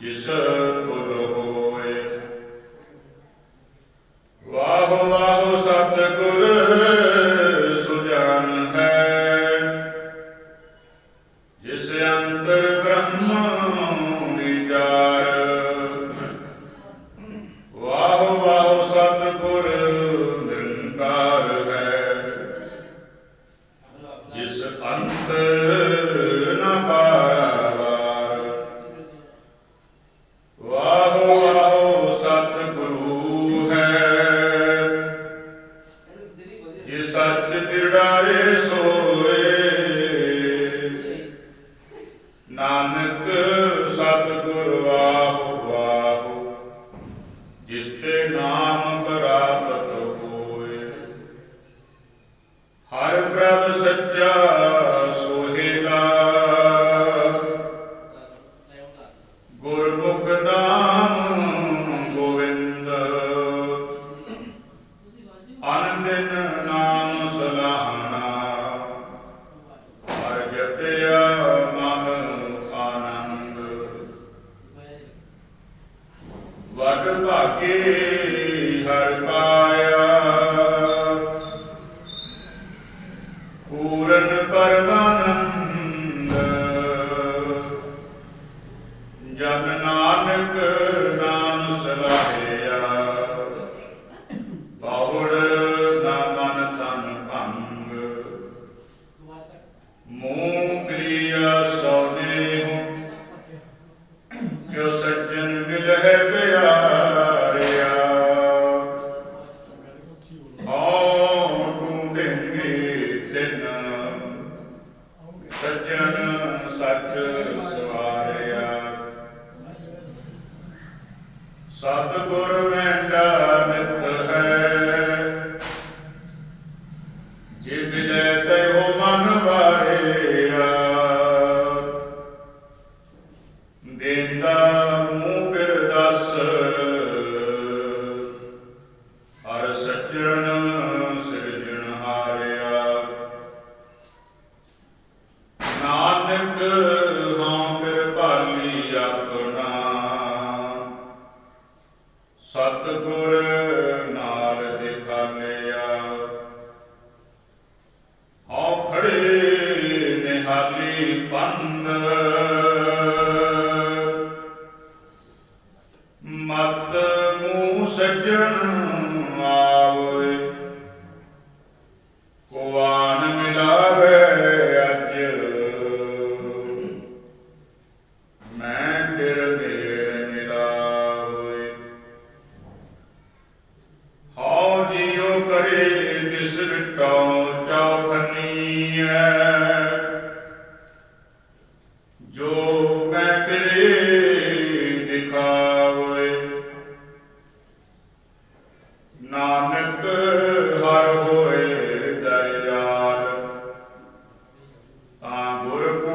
You said. ਜੇ ਸੱਚ ਤਿਰੜਾਏ so water ਭਾਗੇ ਤੂੰ ਸੱਜਣ ਆਵੇ ਕੋਆਨ ਮਿਲਾਵੇ ਅੱਜ। ਮੈਂ ਤੇਰੇ ਮੇਰੇ ਮਿਲਾਵੇ ਹਉ ਜਿਉ ਕਰੇ ਤਿਸ ਰਟਾਉ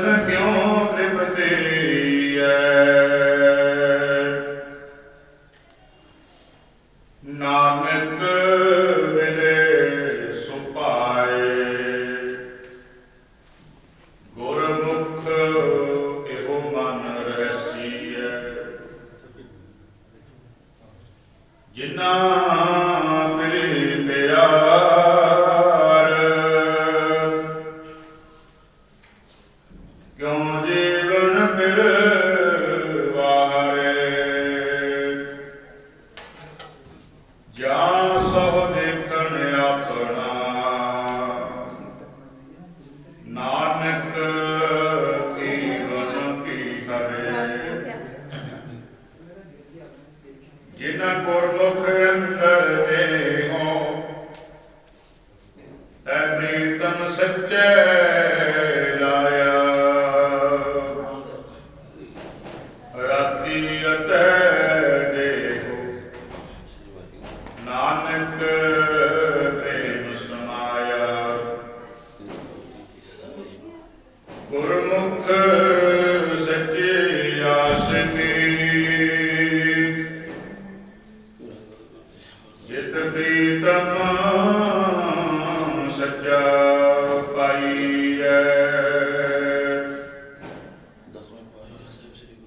campeão.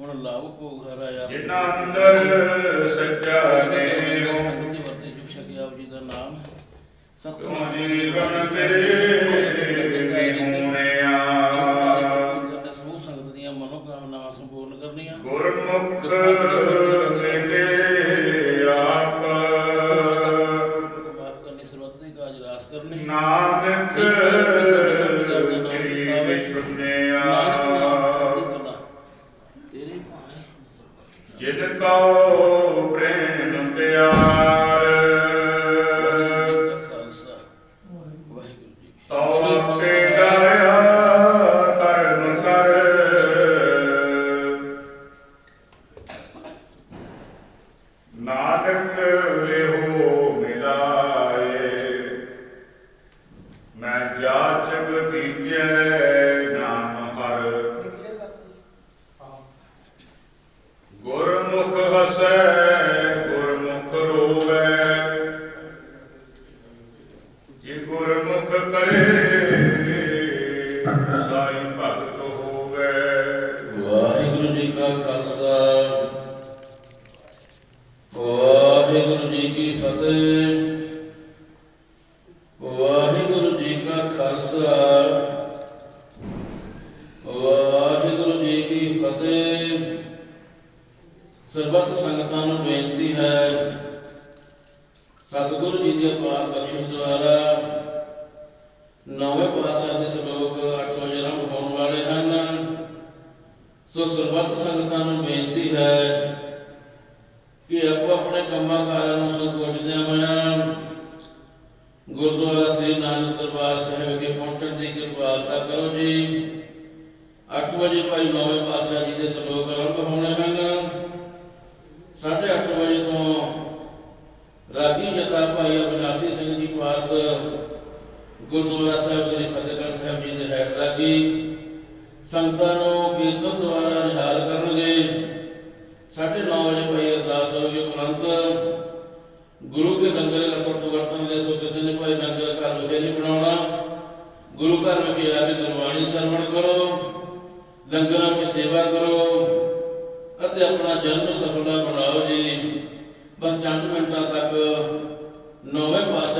ਹੁਣ ਲਾਭ ਭੋਗ ਹਰਾਇਆ ਜਿਨ੍ਹਾਂ ਅੰਦਰ ਸੱਚਾ ਨੇ ਸੰਗਤ ਦੀ ਵਰਤੇ ਜੁਗ ਸ਼ਕੀ ਜੀ ਦਾ ਨਾਮ। ਸਤਿਗੁਰੂ ਜੀਵਨ ਤੇਰੇ ਹੋਣਿਆ ਸਮੂਹ ਸੰਗਤ ਦੀਆਂ ਮਨੋਕਾਮਨਾਵਾਂ ਸੰਪੂਰਨ ਕਰਨੀਆਂ। ਗੁਰਮੁਖ Whoa. ਤੁਰੰਤ ਗੁਰੂ ਕੇ ਲੰਗਰ ਲੱਪੜ ਤੋਂ ਵਰਤਨ ਦੇ ਸੋ ਕਿਸੇ ਨੇ ਕੋਈ ਲੰਗਰ ਘਰ ਵਿਖੇ ਨਹੀਂ ਬਣਾਉਣਾ। ਗੁਰੂ ਘਰ ਵਿਖੇ ਆ ਕੇ ਗੁਰਬਾਣੀ ਸਰਵਣ ਕਰੋ, ਲੰਗਰਾਂ ਦੀ ਸੇਵਾ ਕਰੋ ਅਤੇ ਆਪਣਾ ਜਨਮ ਸਫਲਾ ਬਣਾਓ ਜੀ। ਬਸ ਚੰਦ ਮਿੰਟਾਂ ਤੱਕ ਨੌਵੇਂ ਪਾਸੇ